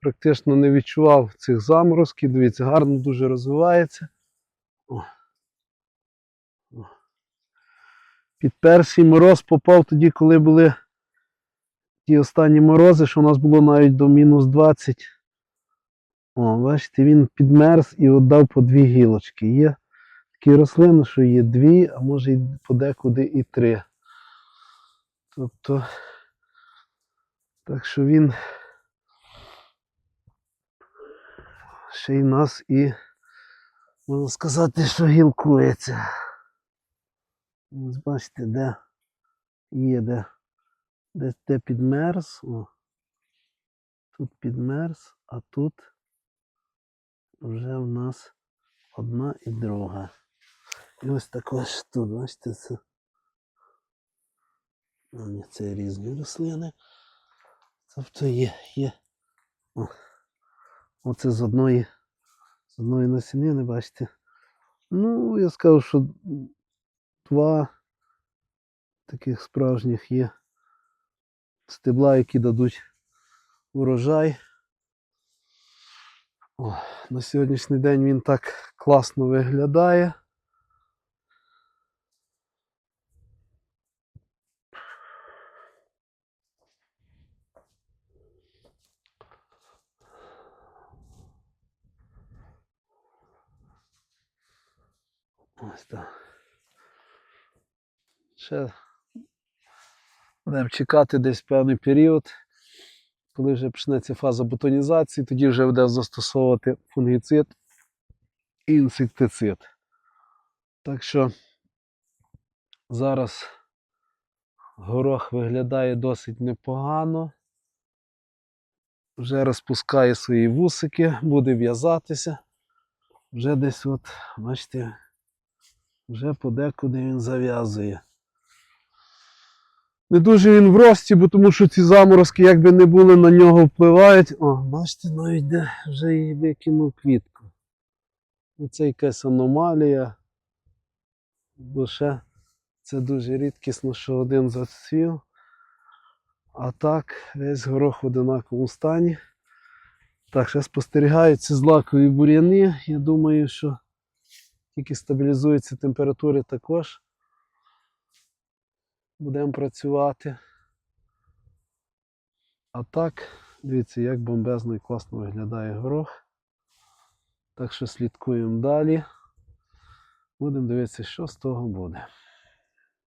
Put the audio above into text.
практично не відчував цих заморозків. Дивіться, гарно дуже розвивається. О. О. Під перший мороз попав тоді, коли були ті останні морози, що у нас було навіть до мінус 20. О, бачите, він підмерз і віддав по дві гілочки. Є такі рослини, що є дві, а може й подекуди і три. Тобто, так що він ще й нас і, можна сказати, що гілкується. Ось бачите, де є, де, де, де підмерз. О. Тут підмерз, а тут вже в нас одна і друга. І ось також тут, бачите, це. Це різні рослини. Тобто є, є. О, оце з одної, з одної насінини, бачите. Ну, я скажу, що два таких справжніх є стебла, які дадуть урожай. О, на сьогоднішній день він так класно виглядає. Ось. Ще будемо чекати десь певний період, коли вже почнеться фаза бутонізації, тоді вже буде застосовувати фунгіцид і інсектицид. Так що зараз горох виглядає досить непогано. Вже розпускає свої вусики, буде в'язатися. Вже десь от, бачите, вже подекуди він зав'язує. Не дуже він в рості, бо тому що ці заморозки, як би не були, на нього впливають. О, бачите, навіть де вже і викинув квітку. Ну, Це якась аномалія. Бо ще це дуже рідкісно, що один зацвів. А так, весь горох в одинаковому стані. Так, ще спостерігаються злакові бур'яни. Я думаю, що тільки стабілізуються температури також. Будемо працювати. А так, дивіться, як бомбезно і класно виглядає горох. Так що слідкуємо далі. Будемо дивитися, що з того буде.